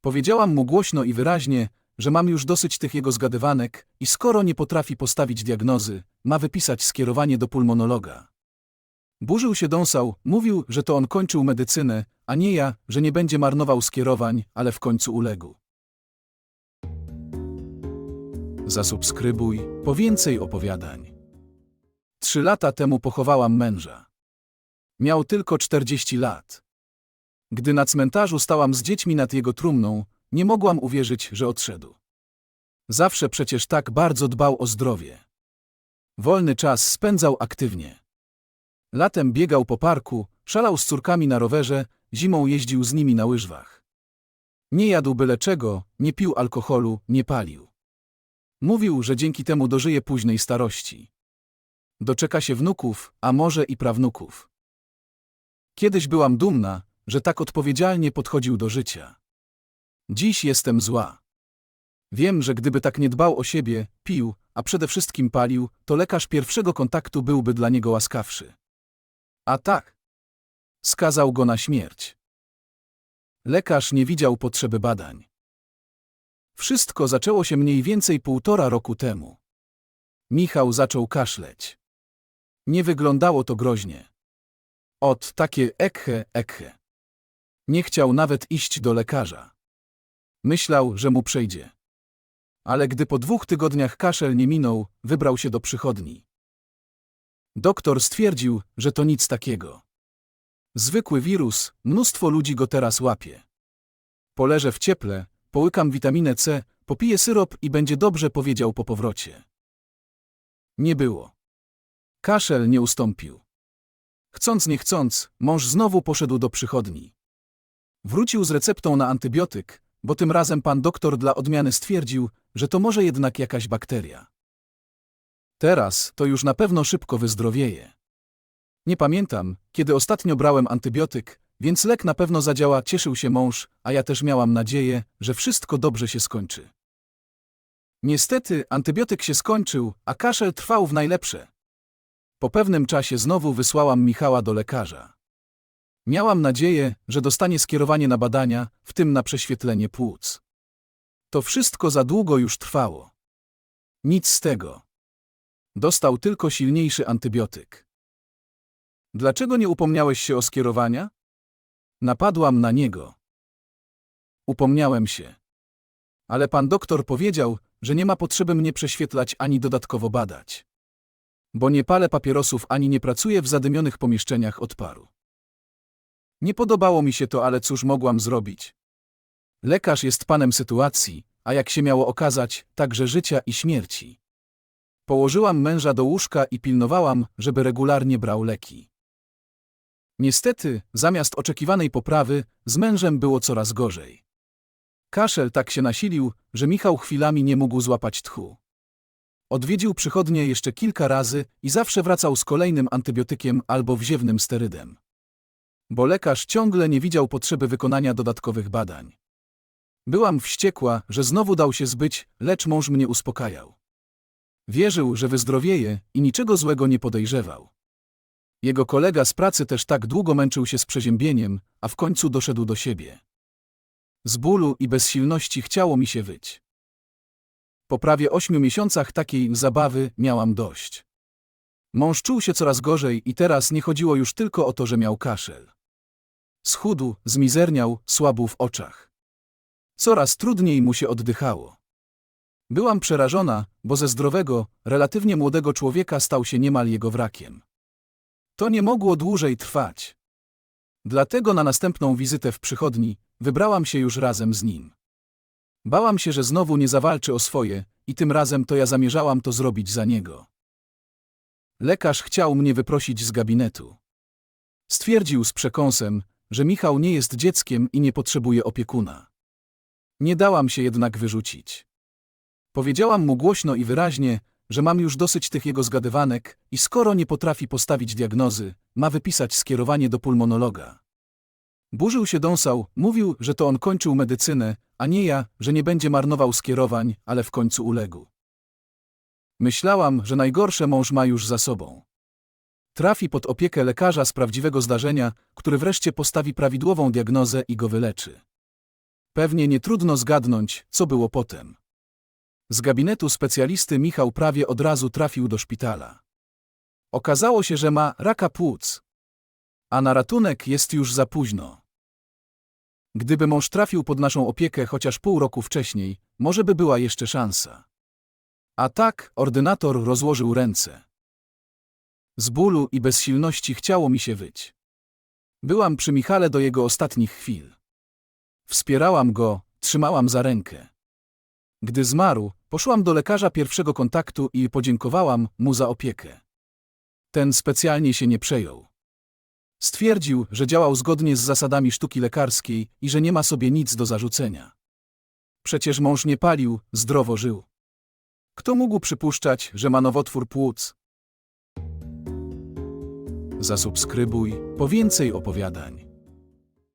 Powiedziałam mu głośno i wyraźnie, że mam już dosyć tych jego zgadywanek i skoro nie potrafi postawić diagnozy, ma wypisać skierowanie do pulmonologa. Burzył się dąsał, mówił, że to on kończył medycynę, a nie ja, że nie będzie marnował skierowań, ale w końcu uległ. Zasubskrybuj po więcej opowiadań. Trzy lata temu pochowałam męża. Miał tylko 40 lat. Gdy na cmentarzu stałam z dziećmi nad jego trumną, nie mogłam uwierzyć, że odszedł. Zawsze przecież tak bardzo dbał o zdrowie. Wolny czas spędzał aktywnie. Latem biegał po parku, szalał z córkami na rowerze, zimą jeździł z nimi na łyżwach. Nie jadł byle czego, nie pił alkoholu, nie palił. Mówił, że dzięki temu dożyje późnej starości. Doczeka się wnuków, a może i prawnuków. Kiedyś byłam dumna, że tak odpowiedzialnie podchodził do życia. Dziś jestem zła. Wiem, że gdyby tak nie dbał o siebie, pił, a przede wszystkim palił, to lekarz pierwszego kontaktu byłby dla niego łaskawszy. A tak. Skazał go na śmierć. Lekarz nie widział potrzeby badań. Wszystko zaczęło się mniej więcej półtora roku temu. Michał zaczął kaszleć. Nie wyglądało to groźnie. Od takie ekhe, ekhe. Nie chciał nawet iść do lekarza. Myślał, że mu przejdzie. Ale gdy po dwóch tygodniach kaszel nie minął, wybrał się do przychodni. Doktor stwierdził, że to nic takiego. Zwykły wirus, mnóstwo ludzi go teraz łapie. Poleżę w cieple, połykam witaminę C, popiję syrop i będzie dobrze powiedział po powrocie. Nie było. Kaszel nie ustąpił. Chcąc nie chcąc, mąż znowu poszedł do przychodni. Wrócił z receptą na antybiotyk, bo tym razem pan doktor dla odmiany stwierdził, że to może jednak jakaś bakteria. Teraz to już na pewno szybko wyzdrowieje. Nie pamiętam, kiedy ostatnio brałem antybiotyk, więc lek na pewno zadziała, cieszył się mąż, a ja też miałam nadzieję, że wszystko dobrze się skończy. Niestety, antybiotyk się skończył, a kaszel trwał w najlepsze. Po pewnym czasie znowu wysłałam Michała do lekarza. Miałam nadzieję, że dostanie skierowanie na badania, w tym na prześwietlenie płuc. To wszystko za długo już trwało. Nic z tego. Dostał tylko silniejszy antybiotyk. Dlaczego nie upomniałeś się o skierowania? Napadłam na niego. Upomniałem się. Ale pan doktor powiedział, że nie ma potrzeby mnie prześwietlać ani dodatkowo badać. Bo nie palę papierosów ani nie pracuję w zadymionych pomieszczeniach odparu. Nie podobało mi się to, ale cóż mogłam zrobić? Lekarz jest panem sytuacji, a jak się miało okazać, także życia i śmierci. Położyłam męża do łóżka i pilnowałam, żeby regularnie brał leki. Niestety, zamiast oczekiwanej poprawy, z mężem było coraz gorzej. Kaszel tak się nasilił, że Michał chwilami nie mógł złapać tchu. Odwiedził przychodnię jeszcze kilka razy i zawsze wracał z kolejnym antybiotykiem albo wziewnym sterydem. Bo lekarz ciągle nie widział potrzeby wykonania dodatkowych badań. Byłam wściekła, że znowu dał się zbyć, lecz mąż mnie uspokajał. Wierzył, że wyzdrowieje i niczego złego nie podejrzewał. Jego kolega z pracy też tak długo męczył się z przeziębieniem, a w końcu doszedł do siebie. Z bólu i bezsilności chciało mi się wyć. Po prawie ośmiu miesiącach takiej zabawy miałam dość. Mąż czuł się coraz gorzej i teraz nie chodziło już tylko o to, że miał kaszel. Schudł, zmizerniał, słabł w oczach. Coraz trudniej mu się oddychało. Byłam przerażona, bo ze zdrowego, relatywnie młodego człowieka stał się niemal jego wrakiem. To nie mogło dłużej trwać. Dlatego na następną wizytę w przychodni wybrałam się już razem z nim. Bałam się, że znowu nie zawalczy o swoje i tym razem to ja zamierzałam to zrobić za niego. Lekarz chciał mnie wyprosić z gabinetu. Stwierdził z przekąsem, że Michał nie jest dzieckiem i nie potrzebuje opiekuna. Nie dałam się jednak wyrzucić. Powiedziałam mu głośno i wyraźnie, że mam już dosyć tych jego zgadywanek i skoro nie potrafi postawić diagnozy, ma wypisać skierowanie do pulmonologa. Burzył się dąsał, mówił, że to on kończył medycynę, a nie ja, że nie będzie marnował skierowań, ale w końcu uległ. Myślałam, że najgorsze mąż ma już za sobą. Trafi pod opiekę lekarza z prawdziwego zdarzenia, który wreszcie postawi prawidłową diagnozę i go wyleczy. Pewnie nie trudno zgadnąć, co było potem. Z gabinetu specjalisty Michał prawie od razu trafił do szpitala. Okazało się, że ma raka płuc. A na ratunek jest już za późno. Gdyby mąż trafił pod naszą opiekę chociaż pół roku wcześniej, może by była jeszcze szansa. A tak, ordynator rozłożył ręce. Z bólu i bezsilności chciało mi się wyć. Byłam przy Michale do jego ostatnich chwil. Wspierałam go, trzymałam za rękę. Gdy zmarł, poszłam do lekarza pierwszego kontaktu i podziękowałam mu za opiekę. Ten specjalnie się nie przejął. Stwierdził, że działał zgodnie z zasadami sztuki lekarskiej i że nie ma sobie nic do zarzucenia. Przecież mąż nie palił, zdrowo żył. Kto mógł przypuszczać, że ma nowotwór płuc? Zasubskrybuj po więcej opowiadań.